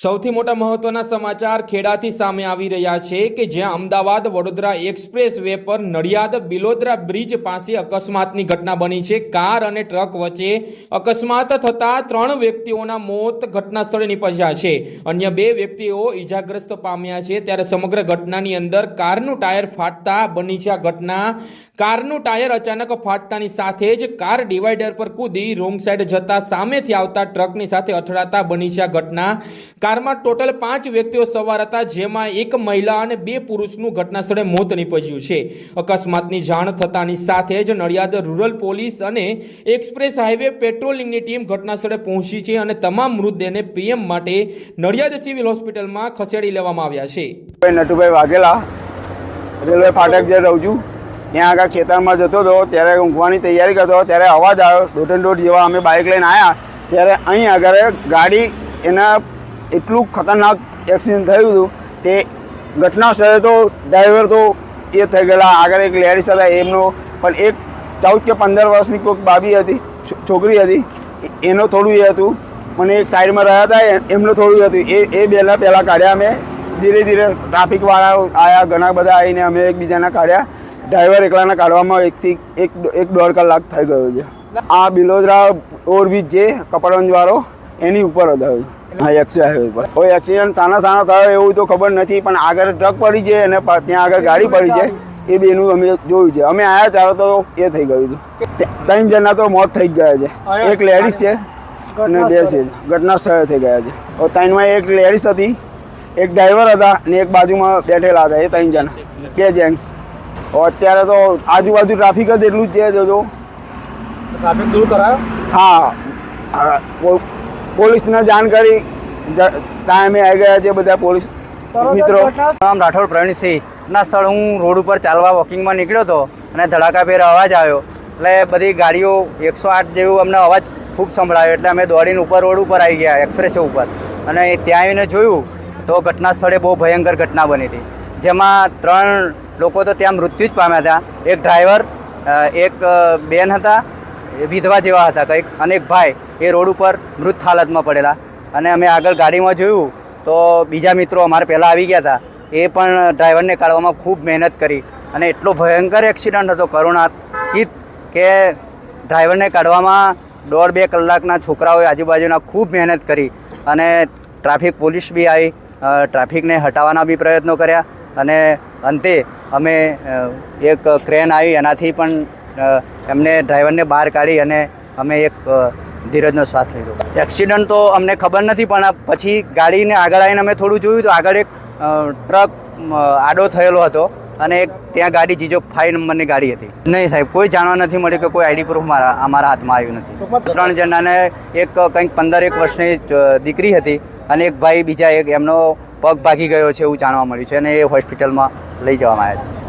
સૌથી મોટા મહત્વના સમાચાર ખેડાથી સામે આવી રહ્યા છે કે જ્યાં અમદાવાદ વડોદરા એક્સપ્રેસ વે પર નડિયાદ બિલોદરા બ્રિજ પાસે અકસ્માતની ઘટના બની છે. કાર અને ટ્રક વચ્ચે અકસ્માત થતા ત્રણ વ્યક્તિઓના મોત ઘટના સ્થળે નીપજ્યા છે. અન્ય બે વ્યક્તિઓ ઈજાગ્રસ્ત પામ્યા છે. ત્યારે સમગ્ર ઘટનાની અંદર કારનું ટાયર ફાટતા બની છે આ ઘટના. કારનું ટાયર અચાનક ફાટતાની સાથે જ કાર ડિવાઈડર પર કૂદી રોંગ સાઈડ જતા સામેથી આવતા ટ્રકની સાથે અથડાતા બની છે આ ઘટના. કારમાં ટોટલ પાંચ વ્યક્તિઓ સવાર હતા, જેમાં એક મહિલા અને બે પુરુષનું ઘટના સ્થળે મોત નીપજ્યું છે. અકસ્માતની જાણ થતાની સાથે જ નડિયાદ રૂરલ પોલીસ અને એક્સપ્રેસ હાઈવે પેટ્રોલિંગની ટીમ ઘટના સ્થળે પહોંચી છે અને તમામ મૃતદેહને પીએમ માટે નડિયાદ સિવિલ હોસ્પિટલમાં ખસેડી લેવામાં આવ્યા છે. ભાઈ નટુભાઈ વાઘેલા, રેલવે ફાટક જે રહું છું, ત્યાં આગળ ખેતરમાં જતો હતો, ત્યારે ઊંઘવાની તૈયારી કરતો ત્યારે અવાજ આવ્યો દોઢ દોઢ જેવા અમે બાઇક લઈને આવ્યા ત્યારે અહીં આગળ ગાડી એના એટલું ખતરનાક એક્સિડન્ટ થયું હતું. તે ઘટના સ્થળે તો ડ્રાઈવર તો એ થઈ ગયેલા. આગળ એક લેડીઝ હતા એમનો પણ એક ચૌદ કે પંદર વર્ષની કોઈક બાબી હતી છોકરી હતી. એનો થોડું એ હતું. મને એક સાઈડમાં રહ્યા હતા એમનું થોડું હતું. એ એ બેના પહેલાં કાઢ્યા અમે. ધીરે ધીરે ટ્રાફિકવાળા આવ્યા ઘણા બધા આવીને અમે એકબીજાના કાઢ્યા. ડ્રાઈવર એકલાના કાઢવામાં એકથી એક એક દોઢ કલાક થઈ ગયો છે. આ બિલોદરા ઓવરબ્રિજ જે કપડવંજવાળો, એની ઉપર હતો હા એક્સિડન્ટ ઉપર કોઈ એક્સિડન્ટ સાના સાના થયો એવું તો ખબર નથી પણ આગળ ટ્રક પડી છે અને ત્યાં આગળ ગાડી પડી છે એ બેનું અમે જોયું છે. અમે આવ્યા ત્યારે તો એ થઈ ગયું હતું. ત્રણ જણના તો મોત થઈ ગયા છે. એક લેડીઝ છે અને બે છે. ઘટના સ્થળે થઈ ગયા છે. ત્રણમાં એક લેડીઝ હતી એક ડ્રાઈવર હતા અને એક બાજુમાં બેઠેલા હતા એ ત્રણ જણા. બે જેન્ટ્સ અત્યારે તો આજુબાજુ ટ્રાફિક જ એટલું જ છે જોજો. ટ્રાફિક દૂર કરાયો? હા પોલીસને જાણ કરી ટાઈમે આવી ગયા છે બધા પોલીસ મિત્રો. નામ રાઠોડ પ્રવીણસિંહ ના સ્થળ હું રોડ ઉપર ચાલવા વોકિંગમાં નીકળ્યો હતો અને ધડાકાભેર અવાજ આવ્યો. એટલે બધી ગાડીઓ એકસો આઠ જેવું અમને અવાજ ખૂબ સંભળાયો. એટલે અમે દોડીને ઉપર રોડ ઉપર આવી ગયા એક્સપ્રેસ ઉપર. અને ત્યાં આવીને જોયું તો ઘટના સ્થળે બહુ ભયંકર ઘટના બની હતી. જેમાં ત્રણ લોકો તો ત્યાં મૃત્યુ જ પામ્યા હતા. એક ડ્રાઈવર એક બેન હતા વિધવા જેવા હતા કંઈક અને એક ભાઈ એ રોડ ઉપર મૃત હાલતમાં પડેલા. અને અમે આગળ ગાડીમાં જોયું તો બીજા મિત્રો અમારે પહેલાં આવી ગયા હતા. એ પણ ડ્રાઈવરને કાઢવામાં ખૂબ મહેનત કરી. અને એટલો ભયંકર એક્સિડન્ટ હતો કરુણાતીત કે ડ્રાઈવરને કાઢવામાં દોઢ બે કલાકના છોકરાઓએ આજુબાજુના ખૂબ મહેનત કરી. અને ટ્રાફિક પોલીસ બી આવી ટ્રાફિકને હટાવવાના બી પ્રયત્નો કર્યા. અને અંતે અમે એક ક્રેન આવી, એનાથી પણ એમને ડ્રાઈવરને બહાર કાઢી અને અમે એક ધીરજનો શ્વાસ લીધો. એક્સિડન્ટ તો અમને ખબર નથી, પણ પછી ગાડીને આગળ આવીને અમે થોડું જોયું તો આગળ એક ટ્રક આડો થયેલો હતો અને એક ત્યાં ગાડી જીજો ફાઈવ નંબરની ગાડી હતી. નહીં સાહેબ, કોઈ જાણવા નથી મળ્યું કે કોઈ આઈડી પ્રૂફ મારા, અમારા હાથમાં આવ્યું નથી. ત્રણ જણાને એક કંઈક પંદર એક વર્ષની દીકરી હતી અને એક ભાઈ બીજા એક, એમનો પગ ભાગી ગયો છે એવું જાણવા મળ્યું છે અને એ હોસ્પિટલમાં લઈ જવામાં આવ્યા છે.